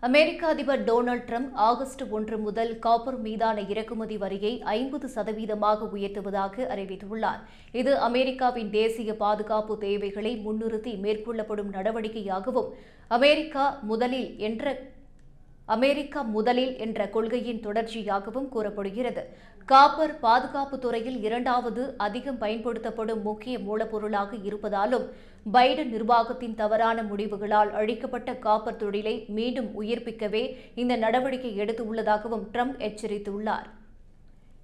அமெரிக்க அதிபர் Donald Trump August ஒன்று முதல் காப்பர் மீதான இறக்குமதி வரியை ஐம்பது சதவீதமாக உயர்த்துவதாக அறிவித்துள்ளார். இது அமெரிக்காவின் தேசிய பாதுகாப்பு தேவைகளை முன்னிறுத்தி மேற்கொள்ளப்படும் நடவடிக்கையாகவும் அமெரிக்கா முதலில் என்ற அமெரிக்கா முதலில் என்ற கொள்கையின் தொடர்ச்சியாகவும் கூறப்படுகிறது. காப்பர் பாதுகாப்பு துறையில் இரண்டாவது அதிகம் பயன்படுத்தப்படும் முக்கிய மூலப்பொருளாக இருப்பதாலும் பைடன் நிர்வாகத்தின் தவறான முடிவுகளால் அழிக்கப்பட்ட காப்பர் தொழிலை மீண்டும் உயிர்ப்பிக்கவே இந்த நடவடிக்கை எடுத்துள்ளதாகவும் ட்ரம்ப் எச்சரித்துள்ளார்.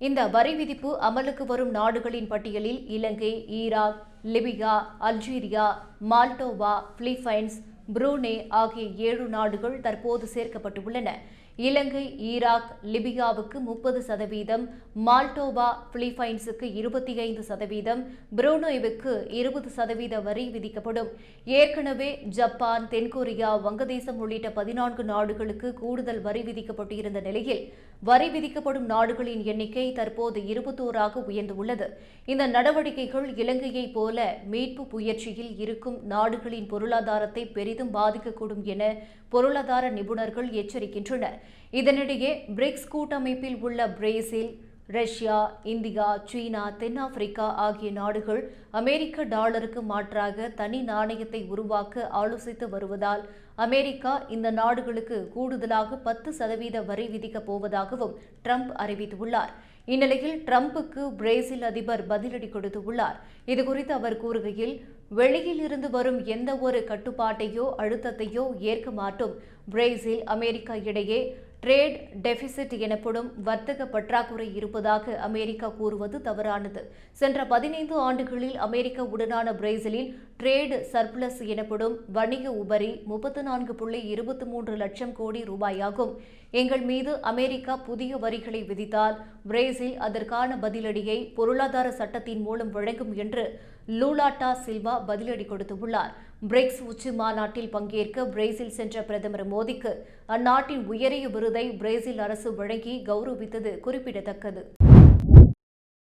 இந்த வரி விதிப்பு அமலுக்கு வரும் நாடுகளின் பட்டியலில் Ilangai Iraq Libya Algeria Moldova Philippines Brunei ஆகிய ஏழு நாடுகள் தற்போது சேர்க்கப்பட்டுள்ளன. இலங்கை ஈராக் லிபியாவுக்கு முப்பது சதவீதம் மால்டோவா பிலிப்பைன்ஸுக்கு இருபத்தி ஐந்து சதவீதம் புரூனோவுக்கு இருபது சதவீத வரி விதிக்கப்படும். ஏற்கனவே ஜப்பான் தென்கொரியா வங்கதேசம் உள்ளிட்ட பதினான்கு நாடுகளுக்கு கூடுதல் வரி விதிக்கப்பட்டிருந்த நிலையில் வரி விதிக்கப்படும் நாடுகளின் எண்ணிக்கை தற்போது இருபத்தோராக உயர்ந்துள்ளது. இந்த நடவடிக்கைகள் இலங்கையைப் போல மீட்பு முயற்சியில் இருக்கும் நாடுகளின் பொருளாதாரத்தை பெரிதும் பாதிக்கக்கூடும் என பொருளாதார நிபுணர்கள் எச்சரிக்கின்றனர். இதனிடையே பிரிக்ஸ் கூட்டமைப்பில் உள்ள பிரேசில் ரஷ்யா இந்தியா சீனா தென்னாப்பிரிக்கா ஆகிய நாடுகள் அமெரிக்க டாலருக்கு மாற்றாக தனி நாணயத்தை உருவாக்க ஆலோசித்து வருவதால் அமெரிக்கா இந்த நாடுகளுக்கு கூடுதலாக பத்து சதவீத வரி விதிக்கப் போவதாகவும் ட்ரம்ப் அறிவித்துள்ளார். இந்நிலையில் ட்ரம்புக்கு பிரேசில் அதிபர் பதிலடி கொடுத்துள்ளார். இதுகுறித்து அவர் கூறுகையில் வெளியில் இருந்து வரும் எந்த ஒரு கட்டுப்பாட்டையோ அழுத்தத்தையோ ஏற்க மாட்டோம். பிரேசில் அமெரிக்கா இடையே ட்ரேட் டெபிசிட் எனப்படும் வர்த்தக பற்றாக்குறை இருப்பதாக அமெரிக்கா கூறுவது தவறானது. சென்ற பதினைந்து ஆண்டுகளில் அமெரிக்கா உடனான பிரேசிலில் ட்ரேடு சர்ப்ளஸ் எனப்படும் வணிக உபரி முப்பத்து நான்கு புள்ளி இருபத்தி மூன்று லட்சம் கோடி ரூபாயாகும். எங்கள் மீது அமெரிக்கா புதிய வரிகளை விதித்தால் பிரேசில் அதற்கான பதிலடியை பொருளாதார சட்டத்தின் மூலம் வழங்கும் என்று லூலாட்டா சில்வா பதிலடி கொடுத்துள்ளார் பிரிக்ஸ் உச்சி மாநாட்டில் பங்கேற்க பிரேசில் சென்ற பிரதமர் மோடிக்கு அந்நாட்டின் உயரிய விருதை பிரேசில் அரசு வழங்கி கௌரவித்தது குறிப்பிடத்தக்கது.